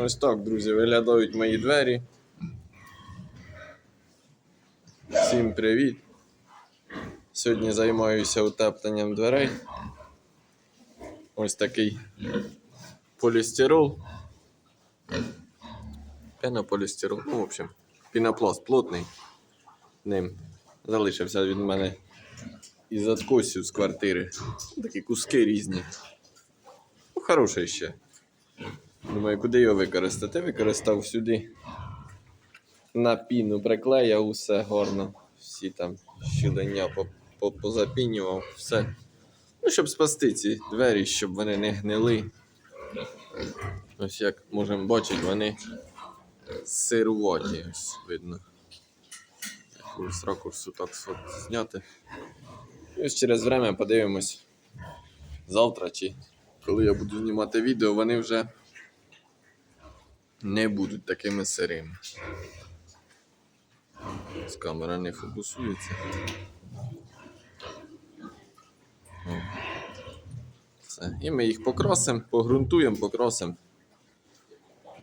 Ось так, друзі, виглядають мої двері. Всім привіт. Сьогодні займаюся утепленням дверей. Ось такий полістирол. Пенополістирол. Ну, в общем, пінопласт плотний. Ним залишився від мене із откосів з квартири. Такі куски різні. Ну, хороший ще. Думаю, куди його використати? Використав сюди. На піну приклеїв усе гарно. Всі там щілення по- по- позапінював, все. Ну, щоб спасти ці двері, щоб вони не гнили. Ось як можемо бачити, вони сируваті, ось видно. З ракурсу так зняти. І ось через время подивимось завтра чи коли я буду знімати відео, вони вже не будуть такими сирими. З камера не фокусується. О. Все. І ми їх покрасимо, погрунтуємо, покрасимо.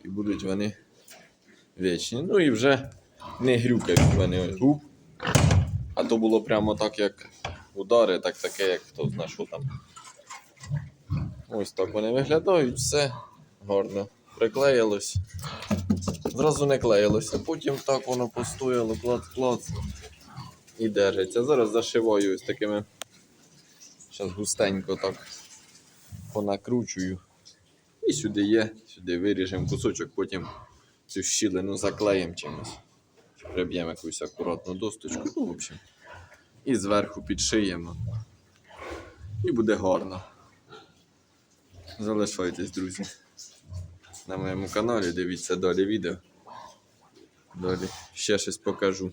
І будуть вони вічні. Ну і вже не грюкають вони. А то було прямо так, як удари, так таке, як хто знає, що там. Ось так вони виглядають, все гарно приклеїлось. Зразу не клеїлося, потім так воно постояло, клац-клац і держиться. Зараз зашиваю ось такими. Зараз густенько так понакручую. І сюди є, сюди виріжемо кусочок, потім цю щілину заклеїмо чимось. Приб'ємо якусь акуратну досточку, ну, в общем. І зверху підшиємо. І буде гарно. Залишайтесь, друзі. На моєму каналі, дивіться далі відео. Далі ще щось покажу.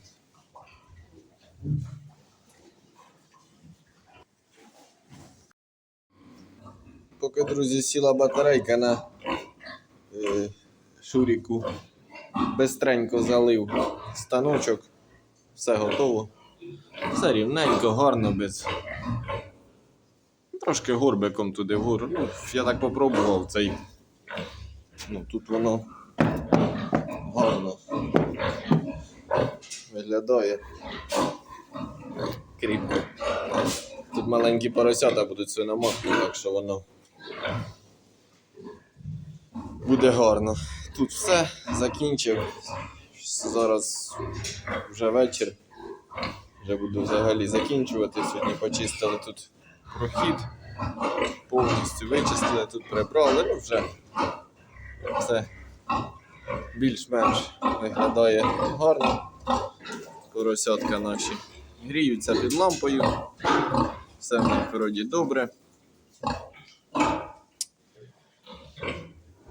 Поки, друзі, сіла батарейка на е, шуріку, бистренько залив станочок, все готово. Все рівненько, гарно, без. Трошки горбиком туди вгору. Ну, я так попробував цей. Ну, тут воно гарно виглядає. Кріпко. Тут маленькі поросята будуть свиноматки, так що воно буде гарно. Тут все закінчив. Зараз вже вечір. Вже буду взагалі закінчувати. Сьогодні почистили тут прохід. Повністю вичистили, тут прибрали, ну вже все більш-менш виглядає гарно. Поросятка наші гріються під лампою. Все в них вроді добре.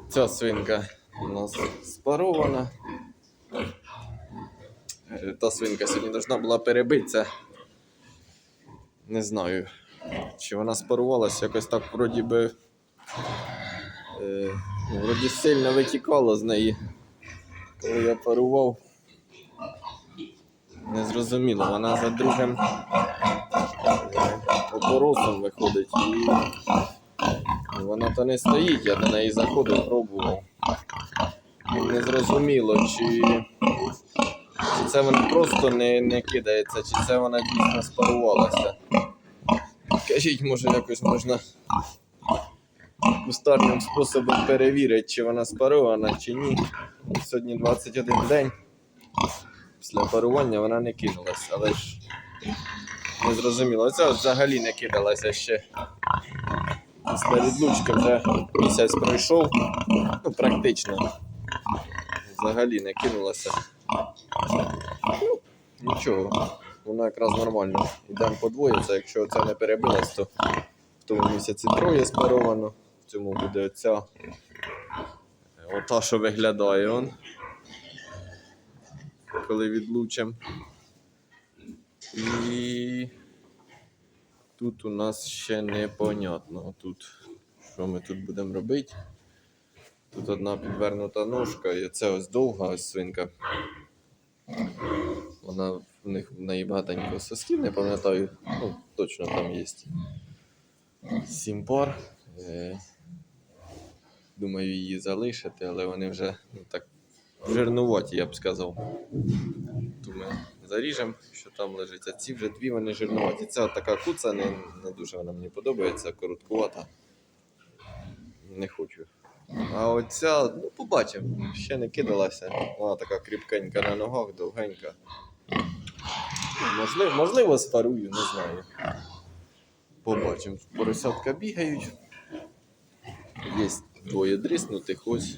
Ця свинка у нас спарована. Е, Та свинка сьогодні должна була перебитися. Не знаю, чи вона спарувалася, якось так вроді би. Вроді сильно витікало з неї. Коли я парував. Не зрозуміло, вона за другим е, опоросом виходить і вона то не стоїть, я до неї заходив, пробував. І не зрозуміло, чи, чи це вона просто не, не кидається, чи це вона дійсно спарувалася. Кажіть, може якось можна кустарним способом перевірити, чи вона спарована, чи ні. Сьогодні 21 день. Після парування вона не кинулась, але ж не зрозуміло. Оця взагалі не кидалася ще. Після відлучки вже місяць пройшов. Ну, практично. Взагалі не кинулася. Ну, нічого. Вона якраз нормально. Йдемо подвоїться, якщо це не перебилось, то в тому місяці троє спаровано. Цьому буде оця. Ота, що виглядає он. Коли відлучимо. І тут у нас ще непонятно. Тут, що ми тут будемо робити. Тут одна підвернута ножка, і це ось довга ось свинка. Вона в них в неї багатенько сосків, не пам'ятаю. Ну, точно там є. Сім пар. Думаю, її залишити, але вони вже ну, так жирнуваті, я б сказав. Думаю, заріжемо, що там лежить. А ці вже дві вони жирнуваті. Ця така куца, не, не дуже вона мені подобається, короткувата. Не хочу. А оця, ну побачимо, ще не кидалася. Вона така кріпкенька на ногах, довгенька. Можливо, можливо, спарую, не знаю. Побачимо. Поросятка бігають. Є двоє дріснутих, ось.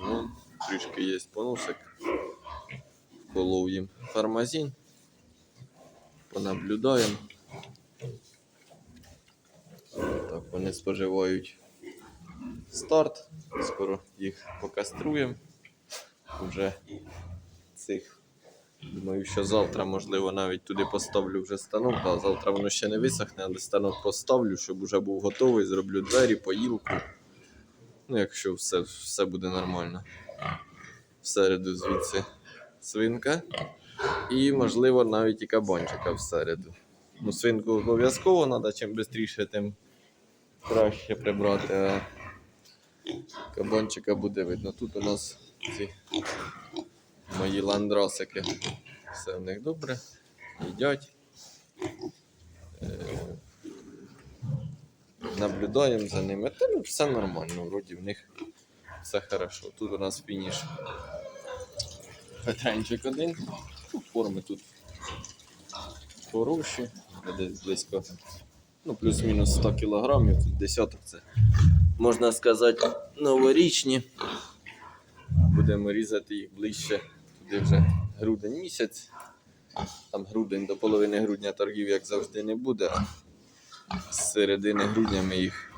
Ну, трішки є поносик. Колов їм фармазін. Понаблюдаємо. Так, вони споживають старт. Скоро їх покаструємо. Вже цих. Думаю, що завтра, можливо, навіть туди поставлю вже станок, а завтра воно ще не висохне, але станок поставлю, щоб вже був готовий, зроблю двері, поїлку. Ну, якщо все, все буде нормально. Всереду звідси свинка. І, можливо, навіть і кабанчика всереду. Ну, свинку обов'язково треба, чим швидше, тим краще прибрати. А кабанчика буде видно. Тут у нас ці мої ландросики. Все в них добре. Їдять. Е, Наблюдаємо за ними. Та ну все нормально, вроді в них все хорошо. Тут у нас фініш. Петренчик один. Ну, Форми тут хороші, десь близько. Ну, плюс-мінус 100 кілограмів, тут десяток це. Можна сказати, новорічні. Будемо різати їх ближче. Туди вже грудень місяць. Там грудень до половини грудня торгів, як завжди, не буде. З середини грудня ми їх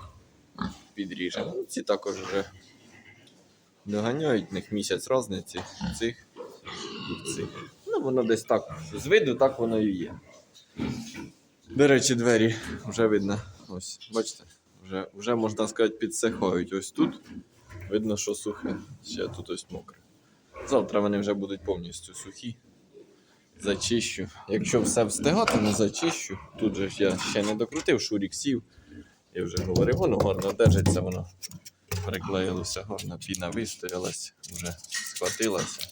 підріжемо. Ну, Ці також вже доганяють, в них місяць різниці. Цих і цих. Ну, воно десь так. З виду так воно і є. До речі, двері вже видно. Ось, бачите, вже, вже можна сказати, підсихають. Ось тут. Видно, що сухе. Ще тут ось мокре. Завтра вони вже будуть повністю сухі. Зачищу. Якщо все встигатиму, зачищу. Тут же я ще не докрутив, шурік сів. Я вже говорив, воно гарно держиться, воно приклеїлося, гарно, піна вистоялась, вже схватилася.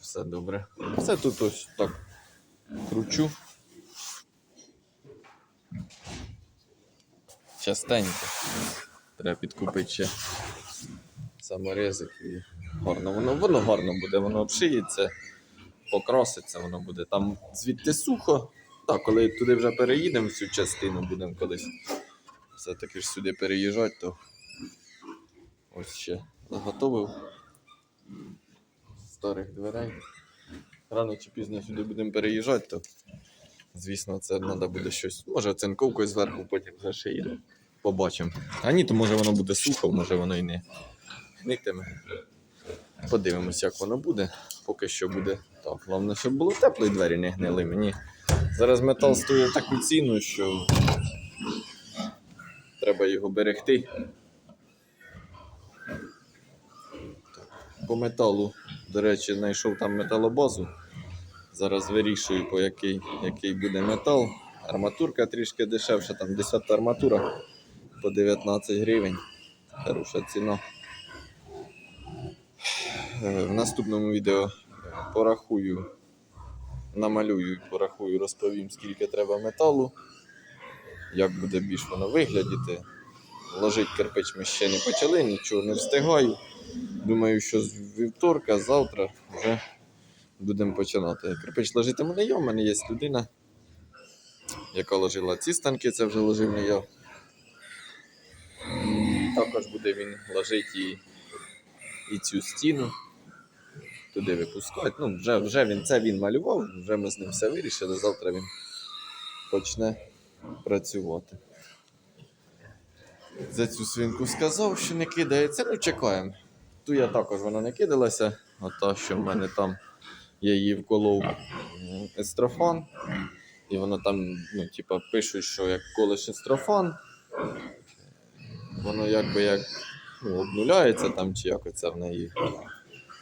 Все добре. Все тут ось так кручу. Частенько. Треба підкупити ще саморезик і гарно. Воно, воно гарно буде, воно обшиється, покраситься, воно буде. Там звідти сухо. Так, коли туди вже переїдемо в цю частину, будемо колись все-таки ж сюди переїжджати, то ось ще заготовив старих дверей. Рано чи пізно сюди будемо переїжджати, то звісно, це треба буде щось. Може цинковкою зверху потім зашиємо. Побачимо. А ні, то може воно буде сухо, може воно і не гнитиме. Подивимось, як воно буде. Поки що буде так. Головне, щоб було тепло і двері не гнили. Мені зараз метал стоїть таку ціну, що треба його берегти. По металу, до речі, знайшов там металобазу. Зараз вирішую, по який, який буде метал. Арматурка трішки дешевша, там 10 арматура по 19 гривень. Хороша ціна. Е, В наступному відео порахую, намалюю, порахую, розповім, скільки треба металу, як буде більш воно виглядіти. Ложить кирпич ми ще не почали, нічого не встигаю. Думаю, що з вівторка, завтра вже будемо починати. Кирпич ложитиму не я, в мене є людина, яка ложила ці станки, це вже ложив не я. Також буде він ложити і, і цю стіну. Туди випускати. Ну, вже, вже він це він малював, вже ми з ним все вирішили. Завтра він почне працювати. За цю свинку сказав, що не кидається. Ну, чекаємо. Ту я також вона не кидалася, а та, що в мене там я її вколов естрофан. І воно там, ну, типа, пишуть, що як колиш естрофан, воно якби як ну, обнуляється там, чи як оце в неї.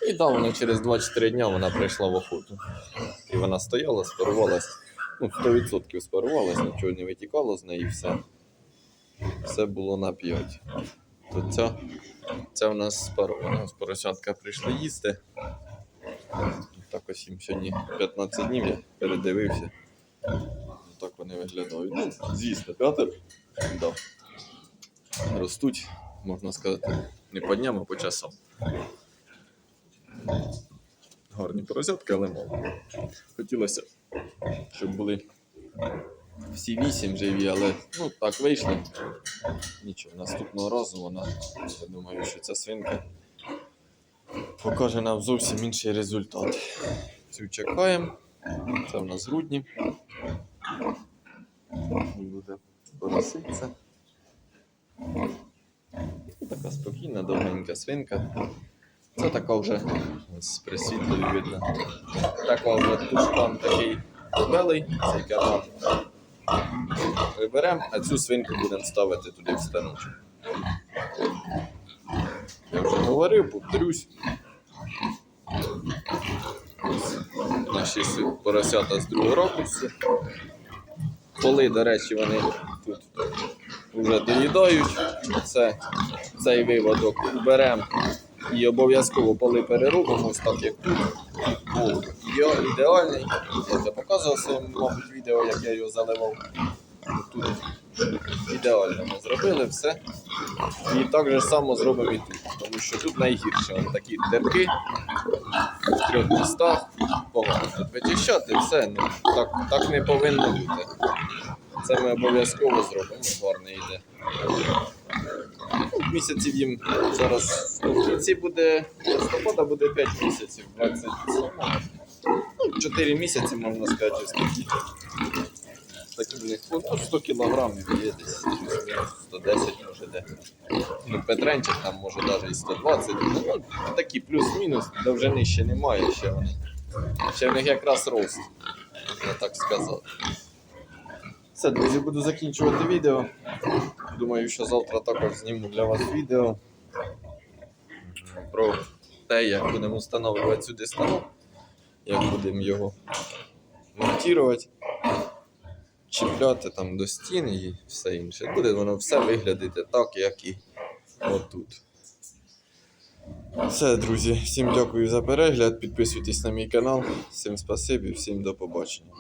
І да, вона через 2-4 дня вона прийшла в охоту. І вона стояла, спарувалась, ну, 100% спарувалась, нічого не витікало з неї все. все було на 5. То ця, ця в нас спарована. З поросятка прийшли їсти. Так ось їм сьогодні 15 днів я передивився. Так вони виглядають. Ну, звісно, п'ятеро. Да. Ростуть, можна сказати, не по дням, а по часам. Гарні поросятки, але мало. Хотілося, щоб були всі вісім живі, але ну, так вийшло. Нічого, наступного разу вона, я думаю, що ця свинка покаже нам зовсім інший результат. Цю чекаємо. Це в нас грудні. Буде пороситься. Спокійна, довгенька свинка. Це така вже ось при світлі видно. Така вже тушкан такий белий, цей карман. Приберемо, а цю свинку будемо ставити туди в станочок. Я вже говорив, повторюсь. Наші поросята з другого рокусу. Поли, до речі, вони тут вже доїдають. Це, цей виводок уберемо і обов'язково поли переробимо, ось так як тут. Був іде- ідеальний. Я вже показував своєму, відео, як я його заливав. Тут ідеально ми зробили все. І так же само зробимо і тут, тому що тут найгірше. Такі дерки в трьох містах. Погано вичищати, все. Ну, так, так не повинно бути. Це ми обов'язково зробимо, гарно йде. Місяців їм зараз в кінці буде листопада буде 5 місяців, 27. Ну, 4 місяці, можна сказати, ось такі. В ну, 100 кілограмів є десь, 110 може де. Ну, Петренчик там може навіть і 120. Ну, ну, такі плюс-мінус, довжини ще немає, ще вони. Ще в них якраз рост, можна так сказати. Все, друзі, буду закінчувати відео. Думаю, що завтра також зніму для вас відео про те, як будемо встановлювати сюди станок, як будемо його монтувати, чіпляти там до стін і все інше. Буде воно все виглядати так, як і отут. Все, друзі, всім дякую за перегляд. Підписуйтесь на мій канал. Всім спасибі, всім до побачення.